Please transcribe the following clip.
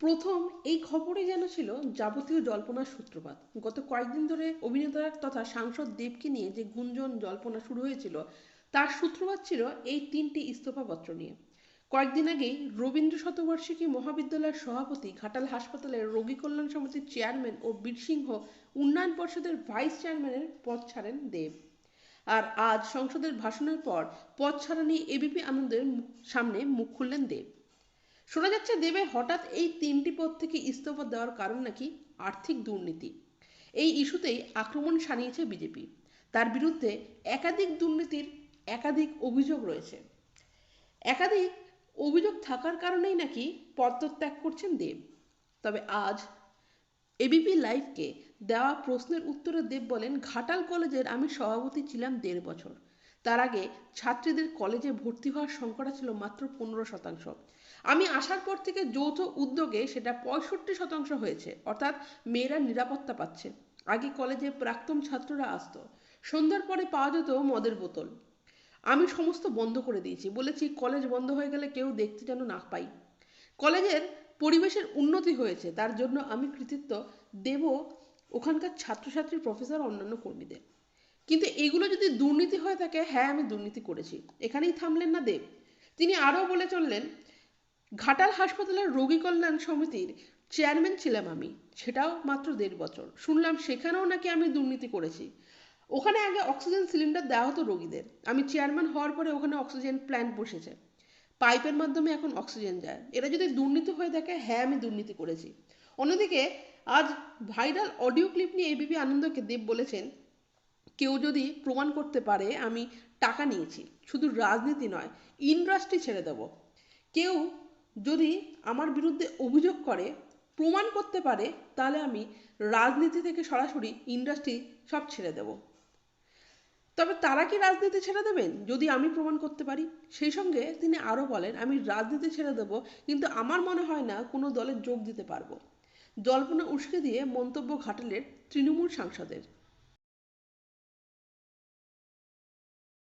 প্রথম এই খবরই যেন ছিল যাবতীয় জল্পনার সূত্রপাত। গত কয়েকদিন ধরে অভিনেতা তথা সাংসদ দেবকে নিয়ে যে গুঞ্জন জল্পনা শুরু হয়েছিল, তার সূত্রপাত ছিল এই তিনটি ইস্তফাপত্র নিয়ে। কয়েকদিন আগেই রবীন্দ্র শতবার্ষিকী মহাবিদ্যালয়ের সভাপতি, ঘাটাল হাসপাতালের রোগী কল্যাণ সমিতির চেয়ারম্যান ও বীরসিংহ উন্নয়ন পর্ষদের ভাইস চেয়ারম্যানের পদ ছাড়েন দেব। আর আজ সংসদের ভাষণের পর পদ ছাড়া নিয়ে এবিপি আনন্দের সামনে মুখ খুললেন দেব। শোনা যাচ্ছে দেবে হঠাৎ এই তিনটি পদ থেকে ইস্তফা দেওয়ার কারণ নাকি আর্থিক দুর্নীতি। এই ইস্যুতেই আক্রমণ সানিয়েছে বিজেপি। তার বিরুদ্ধে একাধিক দুর্নীতির একাধিক অভিযোগ রয়েছে। একাধিক অভিযোগ থাকার কারণেই নাকি পদত্যাগ করছেন দেব। তবে আজ এবিপি লাইভকে দেওয়া প্রশ্নের উত্তরে দেব বলেন, ঘাটাল কলেজের আমি সভাপতি ছিলাম দেড় বছর। তার আগে ছাত্রীদের কলেজে ভর্তি হওয়ার সংখ্যাটা ছিল মাত্র পনেরো শতাংশ। আমি আসার পর থেকে যৌথ উদ্যোগে সেটা পঁয়ষট্টি শতাংশ হয়েছে, অর্থাৎ মেয়েরা নিরাপত্তা পাচ্ছে। আগে কলেজে প্রাক্তন ছাত্ররা আসতো। সন্ধ্যার পরে পাওয়া যেত মদের বোতল। আমি সমস্ত বন্ধ করে দিয়েছি, বলেছি কলেজ বন্ধ হয়ে গেলে কেউ দেখতে যেন না পাই। কলেজের পরিবেশের উন্নতি হয়েছে, তার জন্য আমি কৃতিত্ব দেব ওখানকার ছাত্রছাত্রী, প্রফেসর, অন্যান্য কর্মীদের। কিন্তু এগুলো যদি দুর্নীতি হয়ে থাকে হ্যাঁ আমি দুর্নীতি করেছি। এখানেই থামলেন না দেব। তিনি আরও বলে চললেন, ঘাটাল হাসপাতালের রোগী কল্যাণ সমিতির চেয়ারম্যান ছিলাম আমি। সেটাও মাত্র দেড় বছর। শুনলাম সেখানেও নাকি আমি দুর্নীতি করেছি। ওখানে আগে অক্সিজেন সিলিন্ডার দেওয়া হতো রোগীদের। আমি চেয়ারম্যান হওয়ার পরে ওখানে অক্সিজেন প্ল্যান্ট বসেছে। পাইপের মাধ্যমে এখন অক্সিজেন যায়। এটা যদি দুর্নীতি হয়ে থাকে হ্যাঁ আমি দুর্নীতি করেছি। অন্যদিকে আজ ভাইরাল অডিও ক্লিপ নিয়ে এবিপি আনন্দকে দেব বলেছেন কেউ যদি প্রমাণ করতে পারে আমি টাকা নিয়েছি, শুধু রাজনীতি নয় ইন্ডাস্ট্রি ছেড়ে দেব। কেউ যদি আমার বিরুদ্ধে অভিযোগ করে, প্রমাণ করতে পারে, তাহলে আমি রাজনীতি থেকে সরাসরি ইন্ডাস্ট্রি সব ছেড়ে দেব। তবে তারা কি রাজনীতি ছেড়ে দেবেন? যদি আমি প্রমাণ করতে পারি? সেই সঙ্গে তিনি আরও বলেন, আমি রাজনীতি ছেড়ে দেব, কিন্তু আমার মনে হয় না কোনো দলে যোগ দিতে পারব। জল্পনা উস্কে দিয়ে মন্তব্য ঘাটালের তৃণমূল সাংসদের।